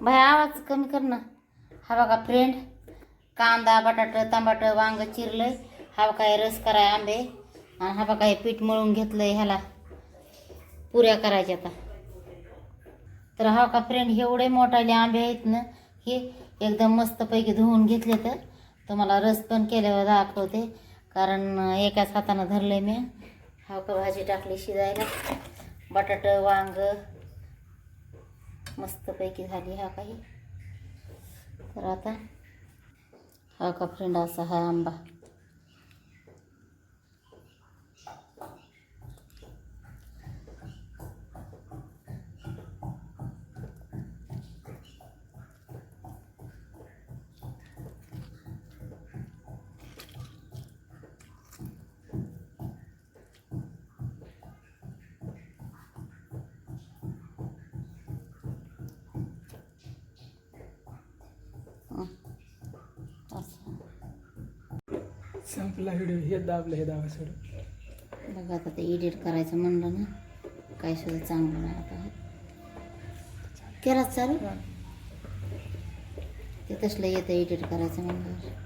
Bye आवाज कमी कर ना. हा बघा फ्रेंड कांदा बटाटं तांबाटं वांग चिरलंय. हा बघा हे रस कराय आंबे. आणि हा बघा हे पीठ मळून घेतलंय ह्याला. पुऱ्या करायच्या आता. तर हा का फ्रेंड एवढे मोठाले आंबे आहेत ना हे एकदम मस्तपैकी धुवून घेतले तर तुम्हाला रस पण केल्यावर दाखवते. कारण एकाच हातानं धरलंय मी. हा का भाजी टाकली शिजायला. बटाटं वांग मस्तपैकी झाली हा काही. तर आता हा का फ्रेंड असा हा आंबा हं. असं संपला व्हिडिओ हे दाबलं हे दाबा सोड. बघा आता ते एडिट करायचं म्हणलं ना काय सुद्धा चांगलं नाही आता. केला चालू? ते तसलं येतं एडिट करायचं म्हणलं.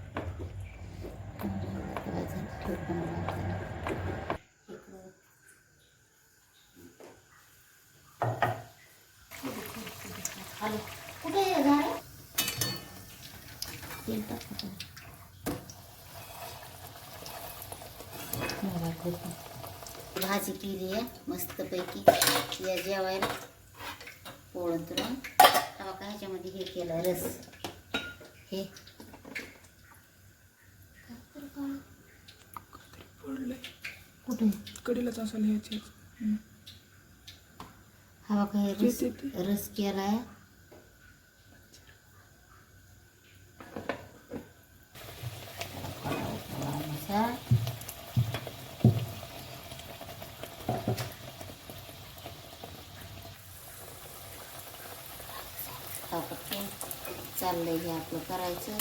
कुठे झाड? तेल आता. मला खूप भाजी केली आहे मस्तपैकी. या जेवायला पोळून तुला हा का ह्याच्यामध्ये हे केलं रस. हे. कुठे कडीलाच असेल ह्याची. हा का हे रस रस केलाय. असा. हा का ते हे आपलं करायचं.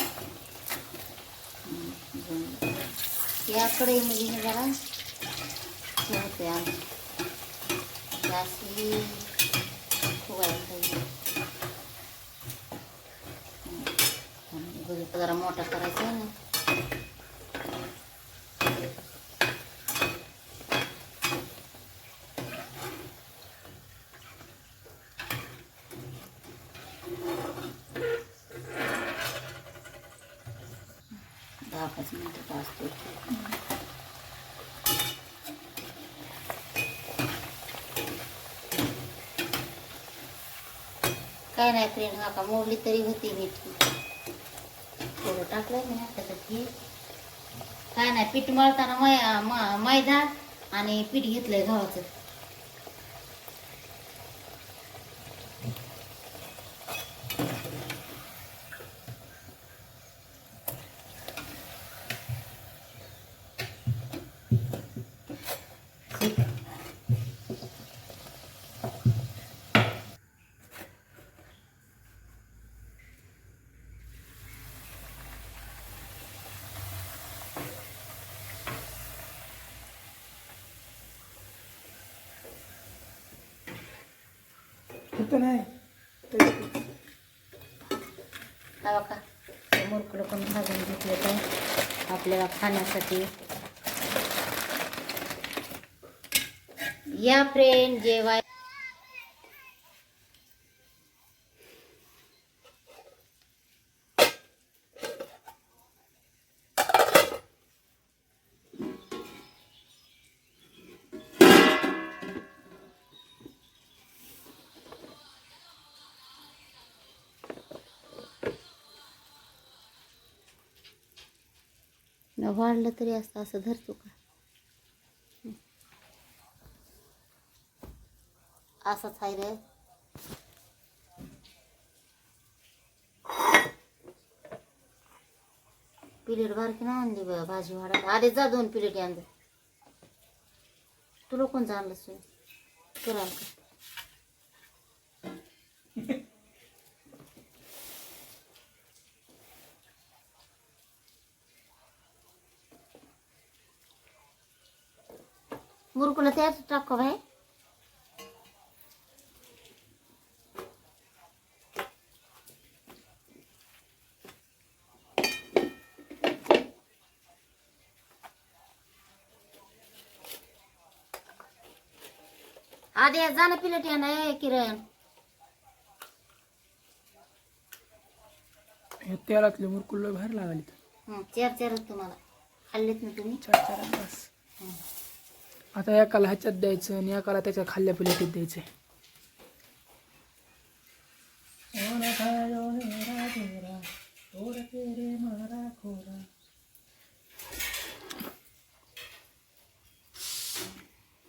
याकडे म्हणजे हे जरा हे. होते आमचं जास्ती फुगायला जरा मोठा करायचा आहे ना. पाच मिनटं पाचतो काय नाही फ्रेंड हा का मोडली तरी होती मिठी थोडं टाकलंय मी त्याच्यात हे काय नाही पीठ मळताना मै मैदा आणि पीठ घेतलंय गव्हाचं. इथं नाही. हा बघा पण भाजून घेतलं तर आपल्याला खाण्यासाठी. या फ्रेंड जेवाय वाढलं तरी असतं असं धरतो का? असंच आहे रे. प्लेट बारकी नाही आणली बा भाजी वाढायला. आले जा दोन प्लेट आणले. तुला कोण आणलं सोय? तुला का? मुरकुला त्याच टाक बाय आधी जाणं पिलट या ना किरण हे तेलातले मुरकुल बाहेर लागली चार चार तुम्हाला. खाल्लेत ना तुम्ही? चार चार बस आता एकाला ह्याच्यात द्यायचं आणि एकाला त्याच्या खाल्ल्या प्लेटीत द्यायचं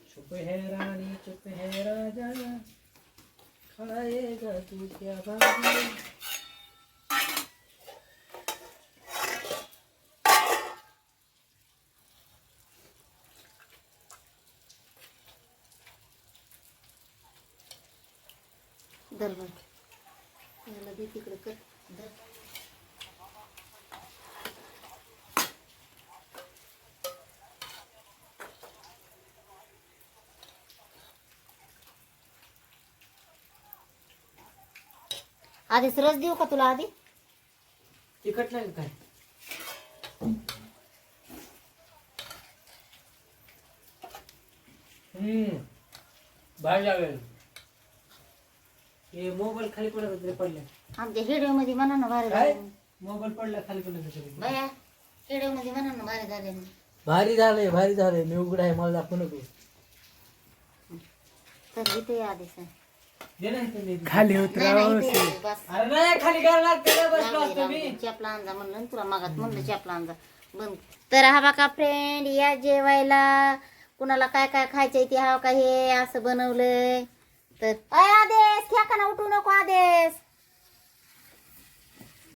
चुप है रानी चुप है राजा खाएगा तू क्या धर बरं. याला दे तिकडे कर धर. आधीच रस देऊ का तुला आधी? तिखट नाही काय? हम्म बाहेर जावेल हे मोबाईल खाली पडत तरी पडले आमच्या हेडिओ मध्ये म्हणा ना भारी काय? झाले मोबाईल पडला खाली पडला तरी. बाया हेडिओ मध्ये म्हणा ना भारी झाले. भारी झालंय भारी झालंय. मी उघड आहे मला दाखवू नको. तर इथे आधीच. खाली बस. अरे नाही खाली करणार त्याला बसलो राहू दे, असतो राहू मी दे. चपला आणजा म्हणलं ना तुला मागात म्हणलं चपला आणजा. बंद. तर हा बघा फ्रेंड या जेवायला. कुणाला काय काय खायचंय ते हा का हे असं बनवलंय. तर आदेश ठेका उठू नको आदेश.